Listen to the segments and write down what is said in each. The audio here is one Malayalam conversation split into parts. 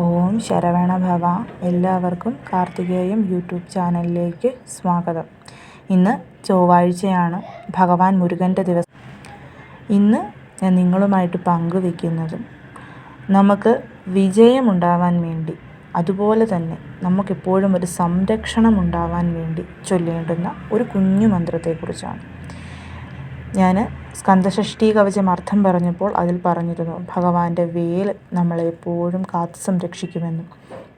ഓം ശരവണ ഭവ. എല്ലാവർക്കും കാർത്തികേയം യൂട്യൂബ് ചാനലിലേക്ക് സ്വാഗതം. ഇന്ന് ചൊവ്വാഴ്ചയാണ് ഭഗവാൻ മുരുകന്റെ ദിവസം. ഇന്ന് ഞാൻ നിങ്ങളുമായിട്ട് പങ്കുവെക്കുന്നത് നമുക്ക് വിജയമുണ്ടാവാൻ വേണ്ടി അതുപോലെ തന്നെ നമുക്കെപ്പോഴും ഒരു സംരക്ഷണം ഉണ്ടാവാൻ വേണ്ടി ചൊല്ലേണ്ടുന്ന ഒരു കുഞ്ഞു മന്ത്രത്തെക്കുറിച്ചാണ്. ഞാൻ സ്കന്ദഷഷ്ഠി കവചം അർത്ഥം പറഞ്ഞപ്പോൾ അതിൽ പറഞ്ഞിരുന്നു ഭഗവാന്റെ വേൽ നമ്മളെ എപ്പോഴും കാത്തു സംരക്ഷിക്കുമെന്നും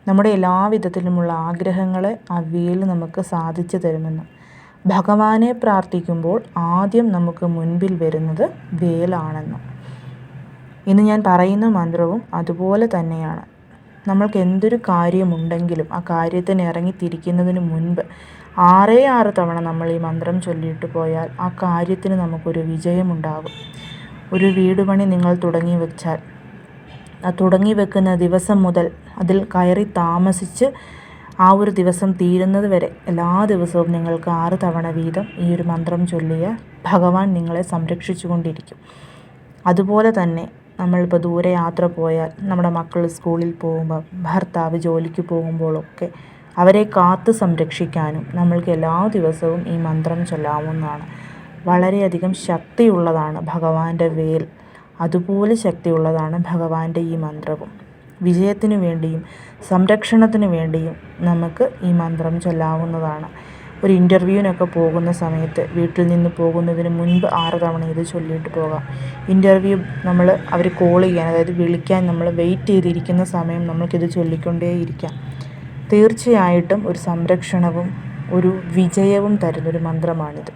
നമ്മുടെ എല്ലാവിധത്തിലുമുള്ള ആഗ്രഹങ്ങളെ ആ വേൽ നമുക്ക് സാധിച്ചു തരുമെന്നും. ഭഗവാനെ പ്രാർത്ഥിക്കുമ്പോൾ ആദ്യം നമുക്ക് മുൻപിൽ വരുന്നത് വേലാണെന്നും. ഇന്ന് ഞാൻ പറയുന്ന മന്ത്രവും അതുപോലെ തന്നെയാണ്. നമ്മൾക്ക് എന്തൊരു കാര്യമുണ്ടെങ്കിലും ആ കാര്യത്തിന് ഇറങ്ങി തിരിക്കുന്നതിന് മുൻപ് ആറേ ആറ് തവണ നമ്മൾ ഈ മന്ത്രം ചൊല്ലിയിട്ട് പോയാൽ ആ കാര്യത്തിന് നമുക്കൊരു വിജയമുണ്ടാകും. ഒരു വീട് പണി നിങ്ങൾ തുടങ്ങി വെച്ചാൽ ആ തുടങ്ങി വെക്കുന്ന ദിവസം മുതൽ അതിൽ കയറി താമസിച്ച് ആ ഒരു ദിവസം തീരുന്നത് വരെ എല്ലാ ദിവസവും നിങ്ങൾക്ക് ആറ് തവണ വീതം ഈ ഒരു മന്ത്രം ചൊല്ലിയ ഭഗവാൻ നിങ്ങളെ സംരക്ഷിച്ചു കൊണ്ടിരിക്കും അതുപോലെ തന്നെ നമ്മളിപ്പോൾ ദൂരെ യാത്ര പോയാൽ നമ്മുടെ മക്കൾ സ്കൂളിൽ പോകുമ്പോൾ ഭർത്താവ് ജോലിക്ക് പോകുമ്പോഴൊക്കെ അവരെ കാത്ത് സംരക്ഷിക്കാനും നമ്മൾക്ക് എല്ലാ ദിവസവും ഈ മന്ത്രം ചൊല്ലാവുന്നതാണ്. വളരെയധികം ശക്തിയുള്ളതാണ് ഭഗവാന്റെ വേൽ. അതുപോലെ ശക്തിയുള്ളതാണ് ഭഗവാന്റെ ഈ മന്ത്രവും. വിജയത്തിനു വേണ്ടിയും സംരക്ഷണത്തിനു വേണ്ടിയും നമുക്ക് ഈ മന്ത്രം ചൊല്ലാവുന്നതാണ്. ഒരു ഇന്റർവ്യൂവിനൊക്കെ പോകുന്ന സമയത്ത് വീട്ടിൽ നിന്ന് പോകുന്നതിന് മുൻപ് ആറ് തവണ ഇത് ചൊല്ലിയിട്ട് പോകാം. ഇന്റർവ്യൂ നമ്മൾ അവർ കോൾ ചെയ്യാൻ അതായത് വിളിക്കാൻ നമ്മൾ വെയിറ്റ് ചെയ്തിരിക്കുന്ന സമയം നമ്മൾക്കിത് ചൊല്ലിക്കൊണ്ടേയിരിക്കാം. തീർച്ചയായിട്ടും ഒരു സംരക്ഷണവും ഒരു വിജയവും തരുന്നൊരു മന്ത്രമാണിത്.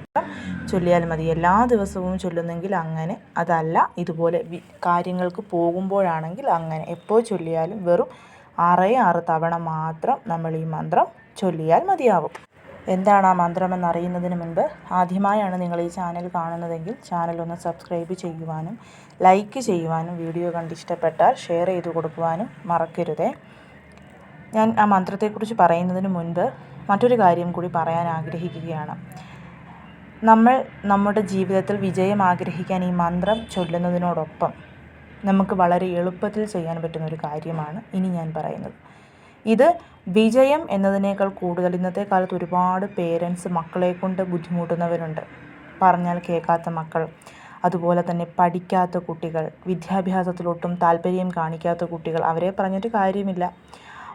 ചൊല്ലിയാൽ മതി. എല്ലാ ദിവസവും ചൊല്ലുന്നെങ്കിൽ അങ്ങനെ അതല്ല ഇതുപോലെ കാര്യങ്ങൾക്ക് പോകുമ്പോഴാണെങ്കിൽ അങ്ങനെ. എപ്പോൾ ചൊല്ലിയാലും വെറും ആറേ ആറ് തവണ മാത്രം നമ്മൾ ഈ മന്ത്രം ചൊല്ലിയാൽ മതിയാവും. എന്താണ് ആ മന്ത്രമെന്ന് അറിയുന്നതിന് മുൻപ് ആദ്യമായാണ് നിങ്ങൾ ഈ ചാനൽ കാണുന്നതെങ്കിൽ ചാനൽ ഒന്ന് സബ്സ്ക്രൈബ് ചെയ്യുവാനും ലൈക്ക് ചെയ്യുവാനും വീഡിയോ കണ്ടിഷ്ടപ്പെട്ടാൽ ഷെയർ ചെയ്ത് കൊടുക്കുവാനും മറക്കരുതേ. ഞാൻ ആ മന്ത്രത്തെക്കുറിച്ച് പറയുന്നതിന് മുൻപ് മറ്റൊരു കാര്യം കൂടി പറയാൻ ആഗ്രഹിക്കുകയാണ്. നമ്മൾ നമ്മുടെ ജീവിതത്തിൽ വിജയം ആഗ്രഹിക്കാൻ ഈ മന്ത്രം ചൊല്ലുന്നതിനോടൊപ്പം നമുക്ക് വളരെ എളുപ്പത്തിൽ ചെയ്യാൻ പറ്റുന്ന ഒരു കാര്യമാണ് ഇനി ഞാൻ പറയുന്നത്. ഇത് വിജയം എന്നതിനേക്കാൾ കൂടുതൽ ഇന്നത്തെ കാലത്ത് ഒരുപാട് പേരൻസ് മക്കളെ കൊണ്ട് ബുദ്ധിമുട്ടുന്നവരുണ്ട്. പറഞ്ഞാൽ കേൾക്കാത്ത മക്കൾ അതുപോലെ തന്നെ പഠിക്കാത്ത കുട്ടികൾ വിദ്യാഭ്യാസത്തിലൊട്ടും താല്പര്യം കാണിക്കാത്ത കുട്ടികൾ അവരെ പറഞ്ഞിട്ട് കാര്യമില്ല.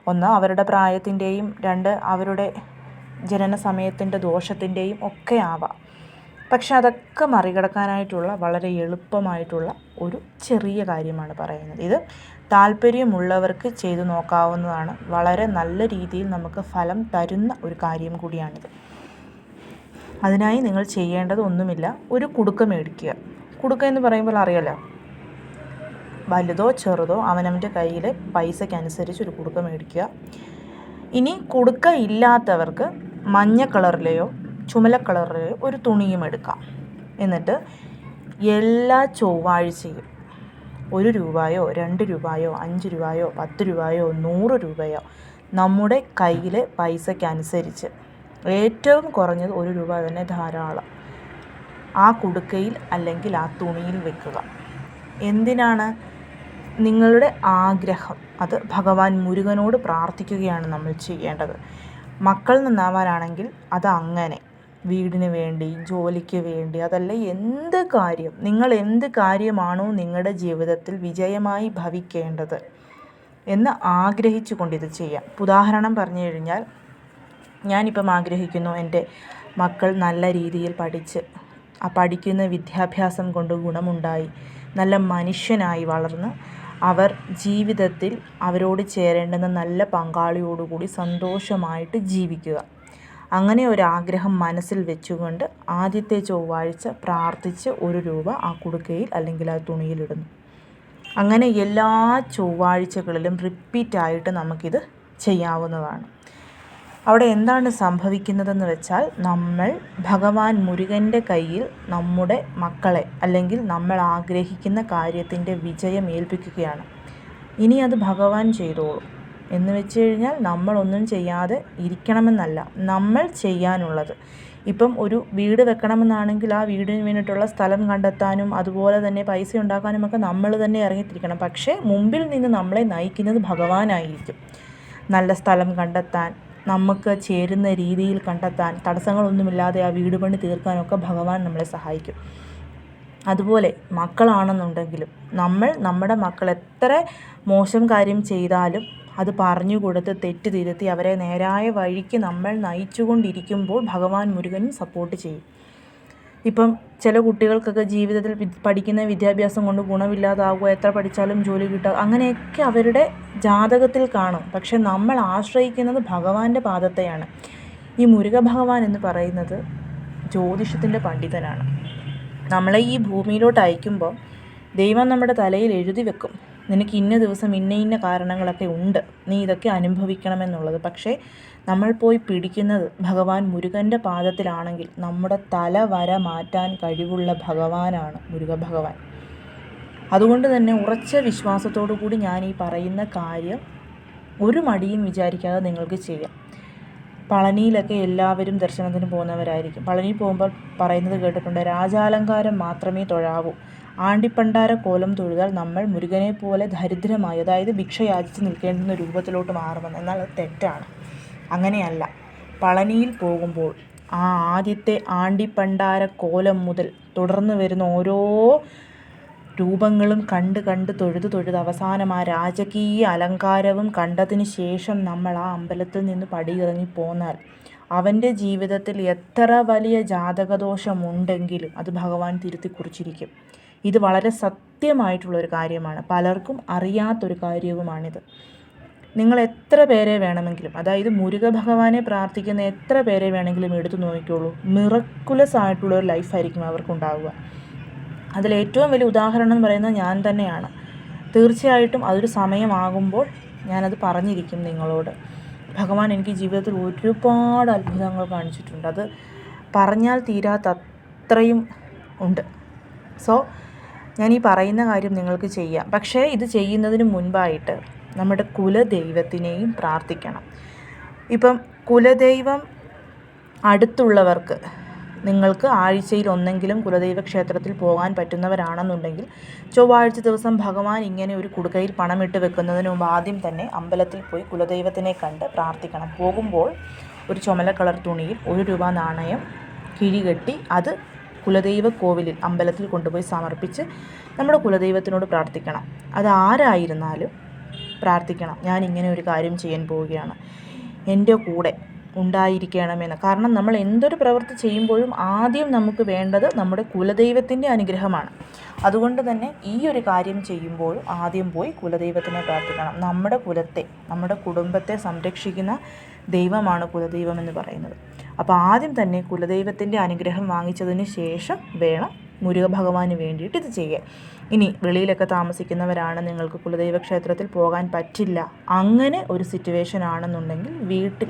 ഒന്ന് അവരുടെ പ്രായത്തിന്റെയും രണ്ട് അവരുടെ ജനന സമയത്തിന്റെ ദോഷത്തിന്റെയും ഒക്കെ ആവാം. പക്ഷെ അതൊക്കെ മറികടക്കാനായിട്ടുള്ള വളരെ എളുപ്പമായിട്ടുള്ള ഒരു ചെറിയ കാര്യമാണ് പറയുന്നത്. ഇത് താല്പര്യമുള്ളവർക്ക് ചെയ്തു നോക്കാവുന്നതാണ്. വളരെ നല്ല രീതിയിൽ നമുക്ക് ഫലം തരുന്ന ഒരു കാര്യം കൂടിയാണിത്. അതിനായി നിങ്ങൾ ചെയ്യേണ്ടത് ഒന്നുമില്ല. ഒരു കുടുക്ക മേടിക്കുക. കുടുക്ക എന്ന് പറയുമ്പോൾ അറിയാലോ? വലുതോ ചെറുതോ അവനവന്റെ കയ്യിൽ പൈസയ്ക്കനുസരിച്ച് ഒരു കുടുക്ക മേടിക്കുക. ഇനി കുടുക്ക ഇല്ലാത്തവർക്ക് മഞ്ഞ കളറിലെയോ ചുമല കളറിലെയോ ഒരു തുണിയും എടുക്കാം. എന്നിട്ട് എല്ലാ ചൊവ്വാഴ്ചയും ഒരു രൂപയോ രണ്ട് രൂപയോ അഞ്ച് രൂപയോ പത്ത് രൂപയോ നൂറ് രൂപയോ നമ്മുടെ കയ്യിലെ പൈസയ്ക്കനുസരിച്ച് ഏറ്റവും കുറഞ്ഞത് ഒരു രൂപ തന്നെ ധാരാളം ആ കുടുക്കയിൽ അല്ലെങ്കിൽ ആ തുണിയിൽ വെക്കുക. എന്തിനാണ് നിങ്ങളുടെ ആഗ്രഹം? അത് ഭഗവാൻ മുരുകനോട് പ്രാർത്ഥിക്കുകയാണ് നമ്മൾ ചെയ്യേണ്ടത്. മക്കൾ നന്നാവാനാണെങ്കിൽ അത് അങ്ങനെ. വീടിന് വേണ്ടി ജോലിക്ക് വേണ്ടി അതല്ല എന്ത് കാര്യം നിങ്ങൾ എന്ത് കാര്യമാണോ നിങ്ങളുടെ ജീവിതത്തിൽ വിജയമായി ഭവിക്കേണ്ടത് എന്ന് ആഗ്രഹിച്ചു കൊണ്ടിത് ചെയ്യാം. ഉദാഹരണം പറഞ്ഞു കഴിഞ്ഞാൽ ഞാനിപ്പം ആഗ്രഹിക്കുന്നു എന്റെ മക്കൾ നല്ല രീതിയിൽ പഠിച്ച് ആ പഠിക്കുന്ന വിദ്യാഭ്യാസം കൊണ്ട് ഗുണമുണ്ടായി നല്ല മനുഷ്യനായി വളർന്ന് അവർ ജീവിതത്തിൽ അവരോട് ചേരേണ്ടുന്ന നല്ല പങ്കാളിയോടുകൂടി സന്തോഷമായിട്ട് ജീവിക്കുക. അങ്ങനെ ഒരു ആഗ്രഹം മനസ്സിൽ വെച്ചുകൊണ്ട് ആദ്യത്തെ ചൊവ്വാഴ്ച പ്രാർത്ഥിച്ച് ഒരു രൂപ ആ കുടുക്കയിൽ അല്ലെങ്കിൽ ആ തുണിയിലിടുന്നു അങ്ങനെ എല്ലാ ചൊവ്വാഴ്ചകളിലും റിപ്പീറ്റായിട്ട് നമുക്കിത് ചെയ്യാവുന്നതാണ്. അവിടെ എന്താണ് സംഭവിക്കുന്നതെന്ന് വെച്ചാൽ നമ്മൾ ഭഗവാൻ മുരുകന്റെ കയ്യിൽ നമ്മുടെ മക്കളെ അല്ലെങ്കിൽ നമ്മൾ ആഗ്രഹിക്കുന്ന കാര്യത്തിന്റെ വിജയം ഏൽപ്പിക്കുകയാണ്. ഇനി അത് ഭഗവാൻ ചെയ്തോളും. എന്ന് വെച്ച് കഴിഞ്ഞാൽ നമ്മളൊന്നും ചെയ്യാതെ ഇരിക്കണമെന്നല്ല. നമ്മൾ ചെയ്യാനുള്ളത്. ഇപ്പം ഒരു വീട് വെക്കണമെന്നാണെങ്കിൽ ആ വീടിന് വേണ്ടിയിട്ടുള്ള സ്ഥലം കണ്ടെത്താനും അതുപോലെ തന്നെ പൈസ ഉണ്ടാക്കാനും ഒക്കെ നമ്മൾ തന്നെ ഇറങ്ങിത്തിരിക്കണം പക്ഷേ മുമ്പിൽ നിന്ന് നമ്മളെ നയിക്കുന്നത് ഭഗവാനായിരിക്കും. നല്ല സ്ഥലം കണ്ടെത്താൻ നമുക്ക് ചേരുന്ന രീതിയിൽ കണ്ടെത്താൻ തടസ്സങ്ങളൊന്നുമില്ലാതെ ആ വീട് പണി തീർക്കാനൊക്കെ ഭഗവാൻ നമ്മളെ സഹായിക്കും. അതുപോലെ മക്കളാണെന്നുണ്ടെങ്കിലും നമ്മൾ നമ്മുടെ മക്കൾ എത്ര മോശം കാര്യം ചെയ്താലും അത് പറഞ്ഞു കൊടുത്ത് തെറ്റ് തിരുത്തി അവരെ നേരായ വഴിക്ക് നമ്മൾ നയിച്ചുകൊണ്ടിരിക്കുമ്പോൾ ഭഗവാൻ മുരുകനും സപ്പോർട്ട് ചെയ്യും. ഇപ്പം ചില കുട്ടികൾക്കൊക്കെ ജീവിതത്തിൽ പഠിക്കുന്ന വിദ്യാഭ്യാസം കൊണ്ട് ഗുണമില്ലാതാവുക എത്ര പഠിച്ചാലും ജോലി കിട്ടുക അങ്ങനെയൊക്കെ അവരുടെ ജാതകത്തിൽ കാണും. പക്ഷെ നമ്മൾ ആശ്രയിക്കുന്നത് ഭഗവാന്റെ പാദത്തെയാണ്. ഈ മുരുക ഭഗവാൻ എന്ന് പറയുന്നത് ജ്യോതിഷത്തിന്റെ പണ്ഡിതനാണ്. നമ്മളെ ഈ ഭൂമിയിലോട്ട് അയക്കുമ്പോൾ ദൈവം നമ്മുടെ തലയിൽ എഴുതി വെക്കും. നിനക്ക് ഇന്ന ദിവസം ഇന്ന ഇന്ന കാരണങ്ങളൊക്കെ ഉണ്ട്. നീ ഇതൊക്കെ അനുഭവിക്കണമെന്നുള്ളത്. പക്ഷേ നമ്മൾ പോയി പിടിക്കുന്നത് ഭഗവാൻ മുരുകന്റെ പാദത്തിലാണെങ്കിൽ നമ്മുടെ തല വര മാറ്റാൻ കഴിവുള്ള ഭഗവാനാണ് മുരുക ഭഗവാൻ അതുകൊണ്ട് തന്നെ ഉറച്ച വിശ്വാസത്തോടു കൂടി ഞാൻ ഈ പറയുന്ന കാര്യം ഒരു മടിയും വിചാരിക്കാതെ നിങ്ങൾക്ക് ചെയ്യാം. പളനിയിലൊക്കെ എല്ലാവരും ദർശനത്തിന് പോകുന്നവരായിരിക്കും. പളനി പോകുമ്പോൾ പറയുന്നത് കേട്ടിട്ടുണ്ട് രാജാലങ്കാരം മാത്രമേ തൊഴാവൂ. ആണ്ടിപ്പണ്ടാര കോലം തൊഴുതാൽ നമ്മൾ മുരുകനെ പോലെ ദരിദ്രമായി അതായത് ഭിക്ഷ യാചിച്ച് നിൽക്കേണ്ടുന്ന രൂപത്തിലോട്ട് മാറുമെന്ന്. എന്നാൽ അത് തെറ്റാണ്. അങ്ങനെയല്ല. പളനിയിൽ പോകുമ്പോൾ ആ ആദ്യത്തെ ആണ്ടിപ്പണ്ടാര കോലം മുതൽ തുടർന്ന് വരുന്ന ഓരോ രൂപങ്ങളും കണ്ട് കണ്ട് തൊഴുത് തൊഴുത് അവസാനം ആ രാജകീയ അലങ്കാരവും കണ്ടതിന് ശേഷം നമ്മൾ ആ അമ്പലത്തിൽ നിന്ന് പടിയിറങ്ങി പോന്നാൽ അവന്റെ ജീവിതത്തിൽ എത്ര വലിയ ജാതകദോഷമുണ്ടെങ്കിലും അത് ഭഗവാൻ തിരുത്തി കുറിച്ചിരിക്കും. ഇത് വളരെ സത്യമായിട്ടുള്ളൊരു കാര്യമാണ്. പലർക്കും അറിയാത്തൊരു കാര്യവുമാണിത്. നിങ്ങൾ എത്ര പേരെ വേണമെങ്കിലും അതായത് മുരുക ഭഗവാനെ പ്രാർത്ഥിക്കുന്ന എത്ര പേരെ വേണമെങ്കിലും എടുത്തു നോക്കിക്കോളൂ. മിറക്കുലസ് ആയിട്ടുള്ള ഒരു ലൈഫായിരിക്കും അവർക്കുണ്ടാവുക. അതിൽ ഏറ്റവും വലിയ ഉദാഹരണം എന്ന് പറയുന്നത് ഞാൻ തന്നെയാണ്. തീർച്ചയായിട്ടും അതൊരു സമയമാകുമ്പോൾ ഞാനത് പറഞ്ഞിരിക്കും നിങ്ങളോട്. ഭഗവാൻ എനിക്ക് ജീവിതത്തിൽ ഒരുപാട് അത്ഭുതങ്ങൾ കാണിച്ചിട്ടുണ്ട്. അത് പറഞ്ഞാൽ തീരാത്ത അത്രയും ഉണ്ട്. സോ ഞാൻ ഈ പറയുന്ന കാര്യം നിങ്ങൾക്ക് ചെയ്യാം. പക്ഷേ ഇത് ചെയ്യുന്നതിന് മുൻപായിട്ട് നമ്മുടെ കുലദൈവത്തിനെയും പ്രാർത്ഥിക്കണം. ഇപ്പം കുലദൈവം അടുത്തുള്ളവർക്ക് നിങ്ങൾക്ക് ആഴ്ചയിൽ ഒന്നെങ്കിലും കുലദൈവ ക്ഷേത്രത്തിൽ പോകാൻ പറ്റുന്നവരാണെന്നുണ്ടെങ്കിൽ ചൊവ്വാഴ്ച ദിവസം ഭഗവാൻ ഇങ്ങനെ ഒരു കുടുക്കയിൽ പണമിട്ട് വെക്കുന്നതിന് മുമ്പ് ആദ്യം തന്നെ അമ്പലത്തിൽ പോയി കുലദൈവത്തിനെ കണ്ട് പ്രാർത്ഥിക്കണം. പോകുമ്പോൾ ഒരു ചുമല കളർ തുണിയിൽ ഒരു രൂപ നാണയം കിഴികെട്ടി അത് കുലദൈവ കോവിലിൽ അമ്പലത്തിൽ കൊണ്ടുപോയി സമർപ്പിച്ച് നമ്മുടെ കുലദൈവത്തിനോട് പ്രാർത്ഥിക്കണം. അത് ആരായിരുന്നാലും പ്രാർത്ഥിക്കണം. ഞാൻ ഇങ്ങനെ ഒരു കാര്യം ചെയ്യാൻ പോവുകയാണ്. എന്റെ കൂടെ ഉണ്ടായിരിക്കണമെന്ന്. കാരണം നമ്മൾ എന്തൊരു പ്രവൃത്തി ചെയ്യുമ്പോഴും ആദ്യം നമുക്ക് വേണ്ടത് നമ്മുടെ കുലദൈവത്തിന്റെ അനുഗ്രഹമാണ്. അതുകൊണ്ട് തന്നെ ഈ ഒരു കാര്യം ചെയ്യുമ്പോഴും ആദ്യം പോയി കുലദൈവത്തിനെ പ്രാർത്ഥിക്കണം. നമ്മുടെ കുലത്തെ നമ്മുടെ കുടുംബത്തെ സംരക്ഷിക്കുന്ന ദൈവമാണ് കുലദൈവം എന്ന് പറയുന്നത്. അപ്പോൾ ആദ്യം തന്നെ കുലദൈവത്തിന്റെ അനുഗ്രഹം വാങ്ങിച്ചതിന് ശേഷം വേണം മുരുക ഭഗവാന് വേണ്ടിയിട്ട് ഇത് ചെയ്യാൻ. ഇനി വെളിയിലൊക്കെ താമസിക്കുന്നവരാണ് നിങ്ങൾക്ക് കുലദൈവ ക്ഷേത്രത്തിൽ പോകാൻ പറ്റില്ല അങ്ങനെ ഒരു സിറ്റുവേഷൻ ആണെന്നുണ്ടെങ്കിൽ വീട്ടിൽ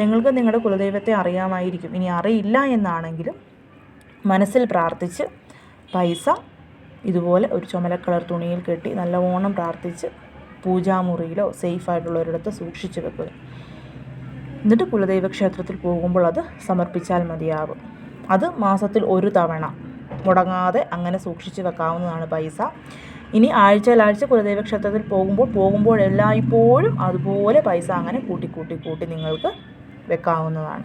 നിങ്ങൾക്ക് നിങ്ങളുടെ കുലദൈവത്തെ അറിയാമായിരിക്കും. ഇനി അറിയില്ല എന്നാണെങ്കിലും മനസ്സിൽ പ്രാർത്ഥിച്ച് പൈസ ഇതുപോലെ ഒരു ചുമലക്കളർ തുണിയിൽ കെട്ടി നല്ലവണ്ണം പ്രാർത്ഥിച്ച് പൂജാമുറിയിലോ സേഫായിട്ടുള്ളൊരിടത്ത് സൂക്ഷിച്ചു വെക്കുക. എന്നിട്ട് കുലദൈവ ക്ഷേത്രത്തിൽ പോകുമ്പോൾ അത് സമർപ്പിച്ചാൽ മതിയാകും. അത് മാസത്തിൽ ഒരു തവണ. മുടങ്ങാതെ അങ്ങനെ സൂക്ഷിച്ച് വെക്കാവുന്നതാണ് പൈസ. ഇനി ആഴ്ചയിലാഴ്ച കുലദൈവ ക്ഷേത്രത്തിൽ പോകുമ്പോൾ പോകുമ്പോൾ എല്ലായ്പ്പോഴും അതുപോലെ പൈസ അങ്ങനെ കൂട്ടി കൂട്ടി കൂട്ടി നിങ്ങൾക്ക് വെക്കാവുന്നതാണ്.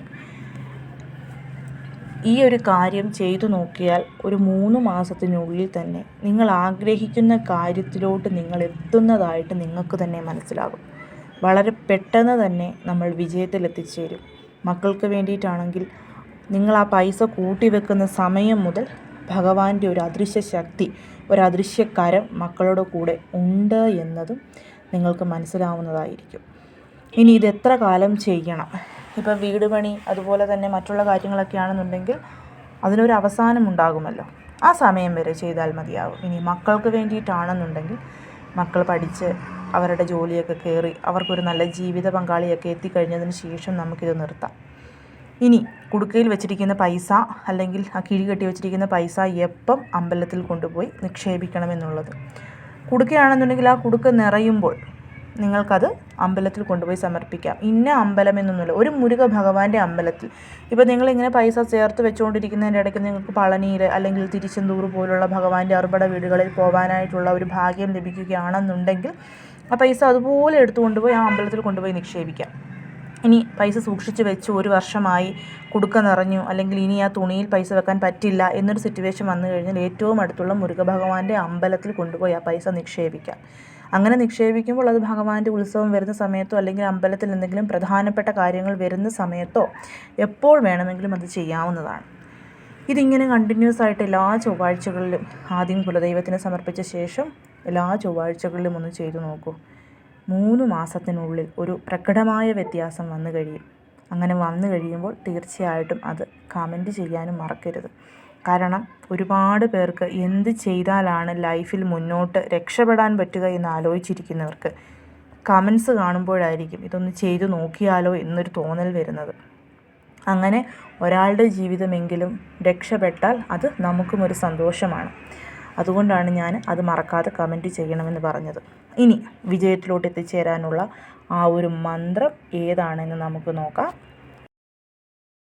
ഈ ഒരു കാര്യം ചെയ്തു നോക്കിയാൽ ഒരു മൂന്ന് മാസത്തിനുള്ളിൽ തന്നെ നിങ്ങൾ ആഗ്രഹിക്കുന്ന കാര്യത്തിലോട്ട് നിങ്ങൾ എത്തുന്നതായിട്ട് നിങ്ങൾക്ക് തന്നെ മനസ്സിലാകും. വളരെ പെട്ടെന്ന് തന്നെ നമ്മൾ വിജയത്തിൽ എത്തിച്ചേരും മക്കൾക്ക് വേണ്ടിയിട്ടാണെങ്കിൽ നിങ്ങൾ ആ പൈസ കൂട്ടി വെക്കുന്ന സമയം മുതൽ ഭഗവാന്റെ ഒരു അദൃശ്യ ശക്തി ഒരു അദൃശ്യ കരം മക്കളുടെ കൂടെ ഉണ്ട് എന്നതും നിങ്ങൾക്ക് മനസ്സിലാവുന്നതായിരിക്കും. ഇനി ഇത് എത്ര കാലം ചെയ്യണം? ഇപ്പം വീട് പണി അതുപോലെ തന്നെ മറ്റുള്ള കാര്യങ്ങളൊക്കെ ആണെന്നുണ്ടെങ്കിൽ അതിനൊരു അവസാനം ഉണ്ടാകുമല്ലോ. ആ സമയം വരെ ചെയ്താൽ മതിയാവും. ഇനി മക്കൾക്ക് വേണ്ടിയിട്ടാണെന്നുണ്ടെങ്കിൽ മക്കൾ പഠിച്ച് അവരുടെ ജോലിയൊക്കെ കയറി അവർക്കൊരു നല്ല ജീവിത പങ്കാളിയൊക്കെ എത്തിക്കഴിഞ്ഞതിന് ശേഷം നമുക്കിത് നിർത്താം. ഇനി കുടുക്കയിൽ വെച്ചിരിക്കുന്ന പൈസ അല്ലെങ്കിൽ ആ കിഴി കെട്ടി വെച്ചിരിക്കുന്ന പൈസ എപ്പം അമ്പലത്തിൽ കൊണ്ടുപോയി നിക്ഷേപിക്കണമെന്നുള്ളത് കുടുക്കയാണെന്നുണ്ടെങ്കിൽ ആ കുടുക്ക നിറയുമ്പോൾ നിങ്ങൾക്കത് അമ്പലത്തിൽ കൊണ്ടുപോയി സമർപ്പിക്കാം. ഇന്ന അമ്പലം എന്നൊന്നുമില്ല. ഒരു മുരുക ഭഗവാന്റെ അമ്പലത്തിൽ. ഇപ്പോൾ നിങ്ങളിങ്ങനെ പൈസ ചേർത്ത് വെച്ചുകൊണ്ടിരിക്കുന്നതിന്റെ ഇടയ്ക്ക് നിങ്ങൾക്ക് പളനിയിൽ അല്ലെങ്കിൽ തിരിച്ചെന്തൂർ പോലുള്ള ഭഗവാന്റെ അറുപട വീടുകളിൽ പോകാനായിട്ടുള്ള ഒരു ഭാഗ്യം ലഭിക്കുകയാണെന്നുണ്ടെങ്കിൽ ആ പൈസ അതുപോലെ എടുത്തു കൊണ്ടുപോയി ആ അമ്പലത്തിൽ കൊണ്ടുപോയി നിക്ഷേപിക്കാം. ഇനി പൈസ സൂക്ഷിച്ച് വെച്ച് ഒരു വർഷമായി കുടുക്ക നിറഞ്ഞു അല്ലെങ്കിൽ ഇനി ആ തുണിയിൽ പൈസ വെക്കാൻ പറ്റില്ല എന്നൊരു സിറ്റുവേഷൻ വന്നു കഴിഞ്ഞാൽ ഏറ്റവും അടുത്തുള്ള മുരുകഭഗവാന്റെ അമ്പലത്തിൽ കൊണ്ടുപോയി ആ പൈസ നിക്ഷേപിക്കാം. അങ്ങനെ നിക്ഷേപിക്കുമ്പോൾ അത് ഭഗവാന്റെ ഉത്സവം വരുന്ന സമയത്തോ അല്ലെങ്കിൽ അമ്പലത്തിൽ എന്തെങ്കിലും പ്രധാനപ്പെട്ട കാര്യങ്ങൾ വരുന്ന സമയത്തോ എപ്പോൾ വേണമെങ്കിലും അത് ചെയ്യാവുന്നതാണ്. ഇതിങ്ങനെ കണ്ടിന്യൂസ് ആയിട്ട് എല്ലാ ചൊവ്വാഴ്ചകളിലും ആദ്യം കുലദൈവത്തിന് സമർപ്പിച്ച ശേഷം എല്ലാ ചൊവ്വാഴ്ചകളിലും ഒന്ന് ചെയ്തു നോക്കൂ. മൂന്ന് മാസത്തിനുള്ളിൽ ഒരു പ്രകടമായ വ്യത്യാസം വന്നു കഴിയും. അങ്ങനെ വന്നു കഴിയുമ്പോൾ തീർച്ചയായിട്ടും അത് കമന്റ് ചെയ്യാനും മറക്കരുത്. കാരണം ഒരുപാട് പേർക്ക് എന്ത് ചെയ്താലാണ് ലൈഫിൽ മുന്നോട്ട് രക്ഷപ്പെടാൻ പറ്റുക എന്ന് ആലോചിച്ചിരിക്കുന്നവർക്ക് കമൻസ് കാണുമ്പോഴായിരിക്കും ഇതൊന്ന് ചെയ്തു നോക്കിയാലോ എന്നൊരു തോന്നൽ വരുന്നത്. അങ്ങനെ ഒരാളുടെ ജീവിതമെങ്കിലും രക്ഷപ്പെട്ടാൽ അത് നമുക്കും ഒരു സന്തോഷമാണ്. അതുകൊണ്ടാണ് ഞാൻ അത് മറക്കാതെ കമന്റ് ചെയ്യണമെന്ന് പറഞ്ഞത്. ഇനി വിജയത്തിലോട്ട് എത്തിച്ചേരാനുള്ള ആ ഒരു മന്ത്രം ഏതാണെന്ന് നമുക്ക് നോക്കാം.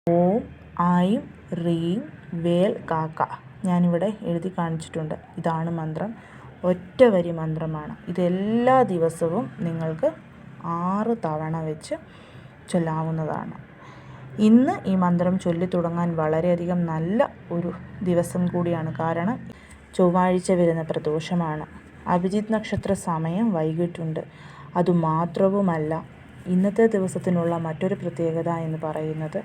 ഓം ആയും റീം വേൽ കാക്ക. ഞാനിവിടെ എഴുതി കാണിച്ചിട്ടുണ്ട്. ഇതാണ് മന്ത്രം. ഒറ്റ വരി മന്ത്രമാണ്. ഇതെല്ലാ ദിവസവും നിങ്ങൾക്ക് ആറ് തവണ വെച്ച് ചൊല്ലാവുന്നതാണ്. ഇന്ന് ഈ മന്ത്രം ചൊല്ലി തുടങ്ങാൻ വളരെയധികം നല്ല ഒരു ദിവസം കൂടിയാണ്. കാരണം ചൊവ്വാഴ്ച വരുന്ന പ്രദോഷമാണ്. അഭിജിത് നക്ഷത്ര സമയം വൈകിട്ടുണ്ട്. അതുമാത്രവുമല്ല ഇന്നത്തെ ദിവസത്തിനുള്ള മറ്റൊരു പ്രത്യേകത എന്ന് പറയുന്നത്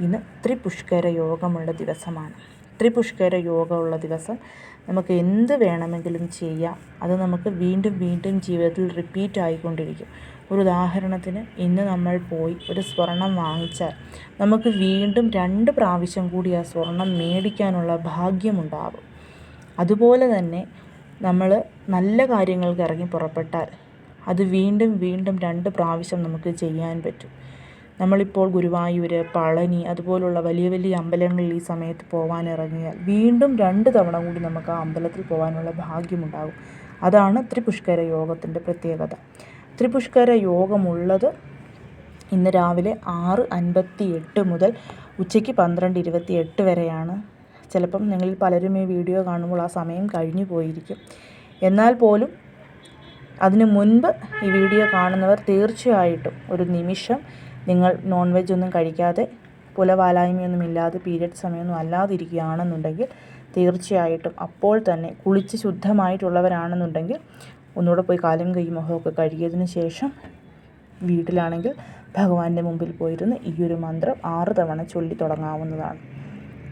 ഇന്ന് ത്രിപുഷ്കര യോഗമുള്ള ദിവസമാണ്. ത്രിപുഷ്കര യോഗമുള്ള ദിവസം നമുക്ക് എന്ത് വേണമെങ്കിലും ചെയ്യാം. അത് നമുക്ക് വീണ്ടും വീണ്ടും ജീവിതത്തിൽ റിപ്പീറ്റ് ആയിക്കൊണ്ടിരിക്കും. ഒരു ഉദാഹരണത്തിന് ഇന്ന് നമ്മൾ പോയി ഒരു സ്വർണം വാങ്ങിച്ചാൽ നമുക്ക് വീണ്ടും രണ്ട് പ്രാവശ്യം കൂടി ആ സ്വർണം മേടിക്കാനുള്ള ഭാഗ്യമുണ്ടാകും. അതുപോലെ തന്നെ നമ്മൾ നല്ല കാര്യങ്ങൾക്ക് ഇറങ്ങി പുറപ്പെട്ടാൽ അത് വീണ്ടും വീണ്ടും രണ്ട് പ്രാവശ്യം നമുക്ക് ചെയ്യാൻ പറ്റും. നമ്മളിപ്പോൾ ഗുരുവായൂർ പളനി അതുപോലുള്ള വലിയ വലിയ അമ്പലങ്ങളിൽ ഈ സമയത്ത് പോകാൻ ഇറങ്ങിയാൽ വീണ്ടും രണ്ട് തവണ കൂടി നമുക്ക് ആ അമ്പലത്തിൽ പോകാനുള്ള ഭാഗ്യമുണ്ടാകും. അതാണ് ത്രിപുഷ്കര യോഗത്തിന്റെ പ്രത്യേകത. ത്രിപുഷ്കര യോഗമുള്ളത് ഇന്ന് രാവിലെ ആറ് അൻപത്തി എട്ട് മുതൽ ഉച്ചയ്ക്ക് പന്ത്രണ്ട് ഇരുപത്തി എട്ട് വരെയാണ്. ചിലപ്പം നിങ്ങളിൽ പലരും ഈ വീഡിയോ കാണുമ്പോൾ ആ സമയം കഴിഞ്ഞു പോയിരിക്കും. എന്നാൽ പോലും അതിനു മുൻപ് ഈ വീഡിയോ കാണുന്നവർ തീർച്ചയായിട്ടും ഒരു നിമിഷം നിങ്ങൾ നോൺ വെജ് ഒന്നും കഴിക്കാതെ പുലവാലായ്മയൊന്നും ഇല്ലാതെ പീരിയഡ് സമയമൊന്നും അല്ലാതിരിക്കുകയാണെന്നുണ്ടെങ്കിൽ തീർച്ചയായിട്ടും അപ്പോൾ തന്നെ കുളിച്ച് ശുദ്ധമായിട്ടുള്ളവരാണെന്നുണ്ടെങ്കിൽ ഒന്നുകൂടെ പോയി കാലും കൈ മുഖമൊക്കെ കഴുകിയതിന് ശേഷം വീട്ടിലാണെങ്കിൽ ഭഗവാന്റെ മുമ്പിൽ പോയിരുന്ന് ഈ ഒരു മന്ത്രം ആറ് തവണ ചൊല്ലി തുടങ്ങാവുന്നതാണ്.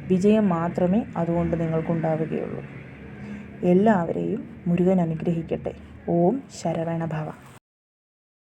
വിജയം മാത്രമേ അതുകൊണ്ട് നിങ്ങൾക്കുണ്ടാവുകയുള്ളൂ. എല്ലാവരെയും മുരുകൻ അനുഗ്രഹിക്കട്ടെ. ഓം ശരവണഭവ.